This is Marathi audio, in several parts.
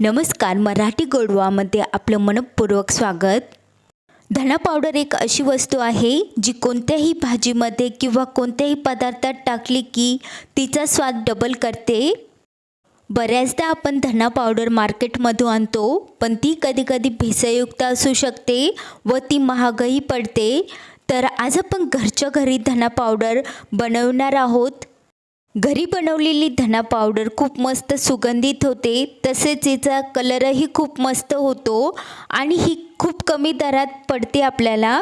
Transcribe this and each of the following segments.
नमस्कार मराठी गोडवामध्ये आपलं मनपूर्वक स्वागत. धना पावडर एक अशी वस्तू आहे जी कोणत्याही भाजीमध्ये किंवा कोणत्याही पदार्थात टाकली की तिचा स्वाद डबल करते. बऱ्याचदा आपण धना पावडर मार्केटमधून आणतो पण ती कधीकधी भेसळयुक्त असू शकते व ती महागही पडते. तर आज आपण घरच्या घरी धना पावडर बनवणार आहोत. घरी बनवलेली धना पावडर खूप मस्त सुगंधित होते. तसेच हिचा कलरही खूप मस्त होतो आणि ही खूप कमी दरात पडते आपल्याला.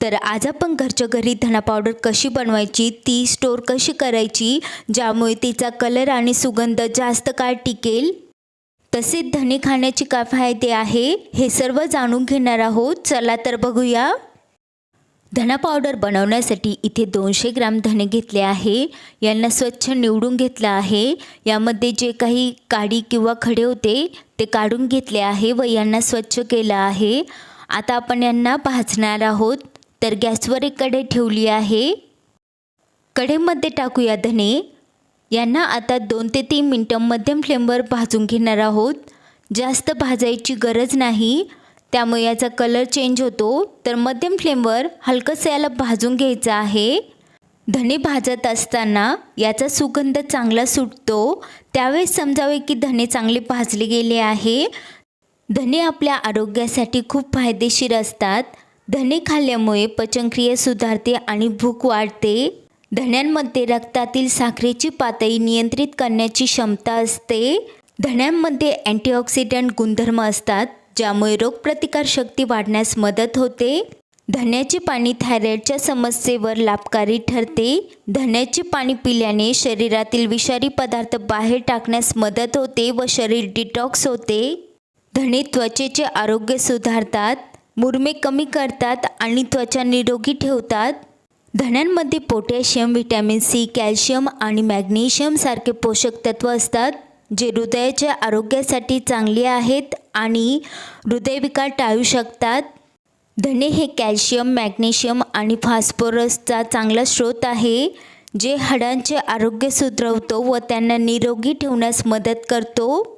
तर आज आपण घरच्या घरी धना पावडर कशी बनवायची ती स्टोर कशी करायची ज्यामुळे तिचा कलर आणि सुगंध जास्त काळ टिकेल तसेच धने खाण्याचे काय फायदे आहे हे सर्व जाणून घेणार आहोत. चला तर बघूया. धना पावडर बनवण्यासाठी इथे दोनशे ग्राम धने घेतले आहे. यांना स्वच्छ निवडून घेतलं आहे. यामध्ये जे काही काडी किंवा खडे होते ते काढून घेतले आहे व यांना स्वच्छ केलं आहे. आता आपण यांना भाजणार आहोत. तर गॅसवर एक कढई ठेवली आहे. कढईमध्ये टाकूया धने. यांना आता दोन ते तीन मिनटं मध्यम फ्लेमवर भाजून घेणार आहोत. जास्त भाजायची गरज नाही. त्यामुळे याचा कलर चेंज होतो. तर मध्यम फ्लेमवर हलकंसं याला भाजून घ्यायचं आहे. धने भाजत असताना याचा सुगंध चांगला सुटतो. त्यावेळेस समजावे की धने चांगले भाजले गेले आहे. धने आपल्या आरोग्यासाठी खूप फायदेशीर असतात. धने खाल्ल्यामुळे पचनक्रिया सुधारते आणि भूक वाढते. धण्यांमध्ये रक्तातील साखरेची पातळी नियंत्रित करण्याची क्षमता असते. धण्यांमध्ये अँटीऑक्सिडंट गुणधर्म असतात. ज्यामुळे रोगप्रतिकारशक्ती वाढण्यास मदत होते. धण्याचे पाणी थायरॉईडच्या समस्येवर लाभकारी ठरते. धन्याचे पाणी पिल्याने शरीरातील विषारी पदार्थ बाहेर टाकण्यास मदत होते व शरीर डिटॉक्स होते. धणे त्वचेचे आरोग्य सुधारतात मुरमे कमी करतात आणि त्वचा निरोगी ठेवतात. धण्यांमध्ये पोटॅशियम व्हिटॅमिन सी कॅल्शियम आणि मॅग्नेशियम सारखे पोषक तत्व असतात जे हृदयाच्या आरोग्यासाठी चांगले आहेत आणि हृदयविकार टाळू शकतात. धने हे कॅल्शियम मॅग्नेशियम आणि फॉस्फरसचा चांगला स्रोत आहे जे हाडांचे आरोग्य सुधरवतो व त्यांना निरोगी ठेवण्यास मदत करतो.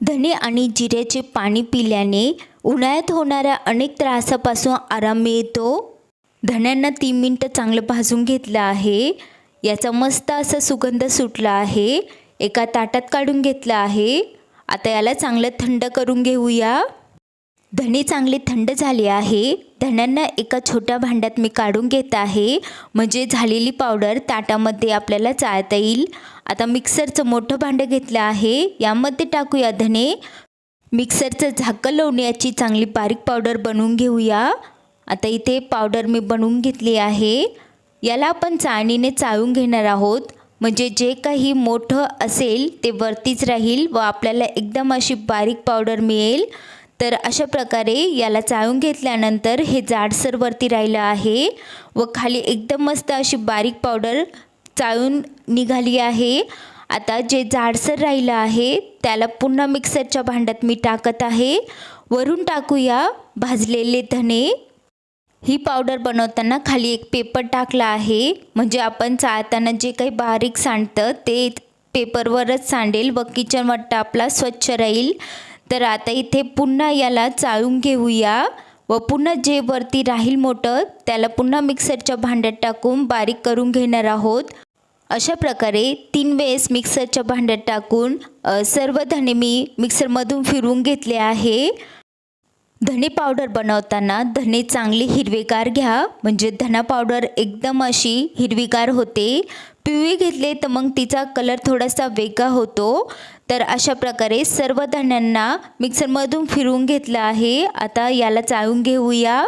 धने आणि जिऱ्याचे पाणी पिल्याने उन्हाळ्यात होणाऱ्या अनेक त्रासापासून आराम मिळतो. धण्यांना तीन मिनटं चांगलं भाजून घेतलं आहे. याचा मस्त असा सुगंध सुटला आहे. एका ताटात काढून घेतलं आहे. आता याला चांगलं थंड करून घेऊया. धणे चांगले थंड झाले आहे. धण्यांना एका छोट्या भांड्यात मी काढून घेत आहे. म्हणजे झालेली पावडर ताटामध्ये आपल्याला चाळता येईल. आता मिक्सरचं मोठं भांडं घेतलं आहे. यामध्ये टाकूया धणे. मिक्सरचं झाकं लावण्याची चांगली बारीक पावडर बनवून घेऊया. आता इथे पावडर मी बनवून घेतली आहे. याला आपण चाळणीने चाळून घेणार आहोत. म्हणजे जे काही मोठं असेल ते वरतीच राहील व आपल्याला एकदम अशी बारीक पावडर मिळेल. तर अशा प्रकारे याला चाळून घेतल्यानंतर हे जाडसर वरती राहिलं आहे व खाली एकदम मस्त अशी बारीक पावडर चाळून निघाली आहे. आता जे जाडसर राहिलं आहे त्याला पुन्हा मिक्सरच्या भांड्यात मी टाकत आहे. वरून टाकूया भाजलेले धने ही पावडर बनवताना खाली एक पेपर टाकला आहे. म्हणजे आपण चाळताना जे काही बारीक सांडतं ते पेपरवरच सांडेल. व किचन वाटतं आपला स्वच्छ राहील. तर आता इथे पुन्हा याला चाळून घेऊया. व पुन्हा जे वरती राहील मोठं त्याला पुन्हा मिक्सरच्या भांड्यात टाकून बारीक करून घेणार आहोत. अशा प्रकारे तीन वेळेस मिक्सरच्या भांड्यात टाकून सर्व धणे मी मिक्सरमधून फिरवून घेतले आहे. धने पावडर बनवताना धने चांगले हिरवेगार घ्या. म्हणजे धना पावडर एकदम अशी हिरवीगार होते. पिवळी घेतले तर मग तिचा कलर थोडासा वेगळा होतो. तर अशा प्रकारे सर्व धण्यांना मिक्सरमधून फिरवून घेतलं आहे. आता याला चाळून घेऊया.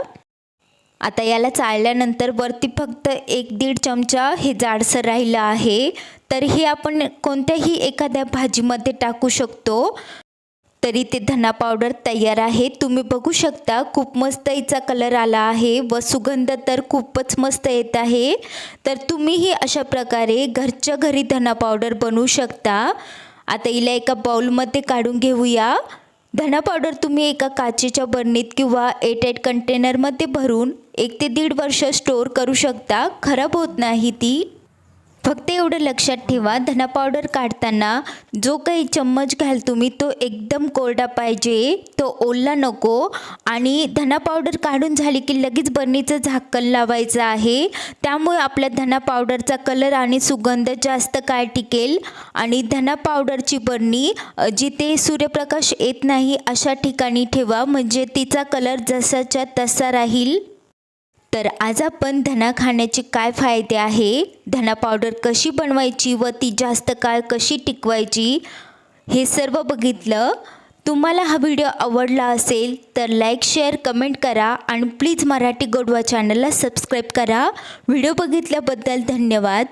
आता याला चाळल्यानंतर वरती फक्त एक दीड चमचा हे जाडसर राहिलं आहे. तर हे आपण कोणत्याही एखाद्या भाजीमध्ये टाकू शकतो. तरी ते धना पावडर तयार आहे. तुम्ही बघू शकता खूप मस्त हिचा कलर आला आहे. व सुगंध तर खूपच मस्त येत आहे. तर तुम्हीही अशा प्रकारे घरच्या घरी धना पावडर बनवू शकता. आता हिला एका बाउलमध्ये काढून घेऊया. धना पावडर तुम्ही एका काचेच्या बरणीत किंवा एटेड कंटेनरमध्ये भरून एक ते दीड वर्ष स्टोअर करू शकता. खराब होत नाही ती. फक्त एवढं लक्षात ठेवा धना पावडर काढताना जो काही चम्मच घाल तुम्ही तो एकदम कोरडा पाहिजे तो ओला नको. आणि धना पावडर काढून झाली की लगेच बरणीचं झाकण लावायचं आहे. त्यामुळे आपल्या धना पावडरचा कलर आणि सुगंध जास्त काळ टिकेल. आणि धना पावडरची बरणी जिथे सूर्यप्रकाश येत नाही अशा ठिकाणी ठेवा. म्हणजे तिचा कलर जसाच्या तसा राहील. तर आज आपण धना खाण्याचे काय फायदे आहे? धना पावडर कशी बनवायची व ती जास्त काळ कशी टिकवायची? हे सर्व बघितलं. तुम्हाला हा व्हिडिओ आवडला असेल तर लाईक शेअर कमेंट करा आणि प्लीज मराठी गोडवा चॅनलला सबस्क्राईब करा. व्हिडिओ बघितल्याबद्दल धन्यवाद.